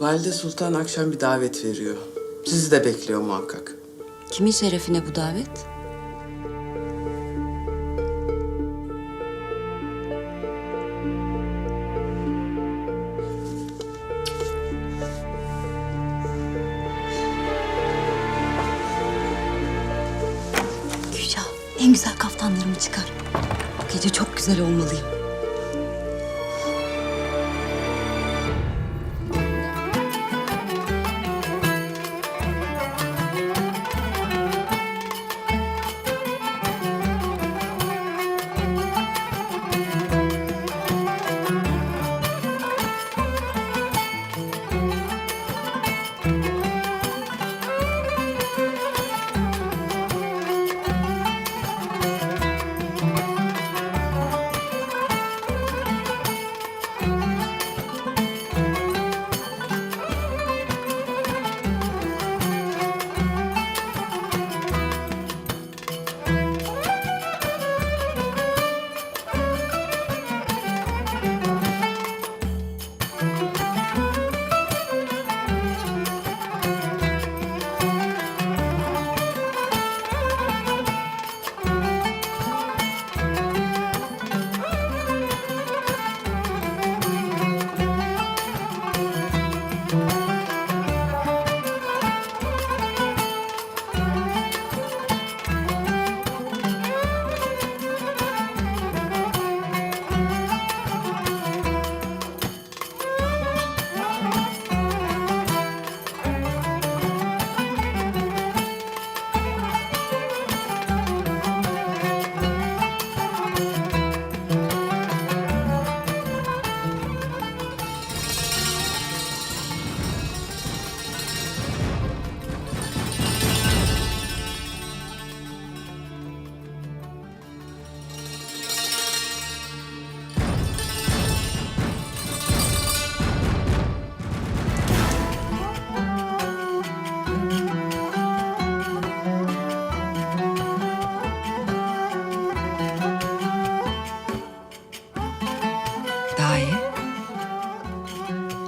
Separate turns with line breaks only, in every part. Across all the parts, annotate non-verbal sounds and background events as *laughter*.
Valide Sultan akşam bir davet veriyor. Sizi de bekliyor muhakkak.
Kimin şerefine bu davet? Gülşah, en güzel kaftanlarımı çıkar. Bu gece çok güzel olmalıyım.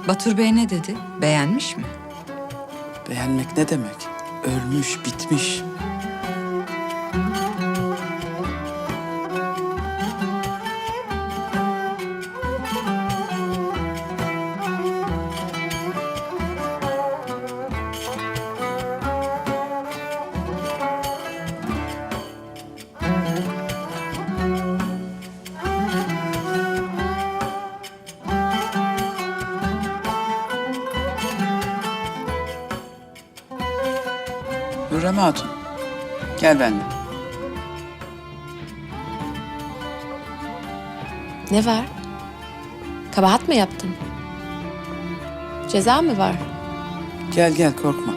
Batur Bey ne dedi? Beğenmiş mi?
Beğenmek ne demek? Ölmüş, bitmiş.
Hürrem Hatun, gel benimle.
Ne var? Kabahat mı yaptım? Ceza mı var?
Gel gel korkma.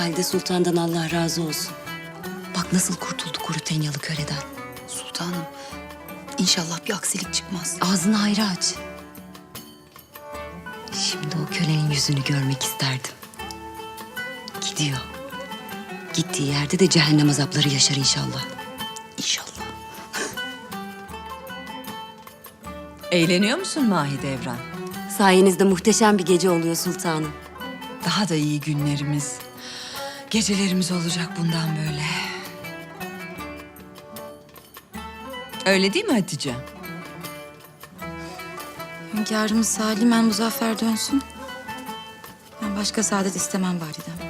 Valide Sultan'dan Allah razı olsun. Bak nasıl kurtulduk kuru tenyalı köleden.
Sultanım, inşallah bir aksilik çıkmaz.
Ağzını hayra aç. Şimdi o kölenin yüzünü görmek isterdim. Gidiyor. Gittiği yerde de cehennem azapları yaşar inşallah.
İnşallah. *laughs*
Eğleniyor musun Mahidevran?
Sayenizde muhteşem bir gece oluyor sultanım.
Daha da iyi günlerimiz, Gecelerimiz olacak bundan böyle. Öyle değil mi Hatice?
Hünkârımız salim, salimen muzaffer dönsün. Ben başka saadet istemem validem.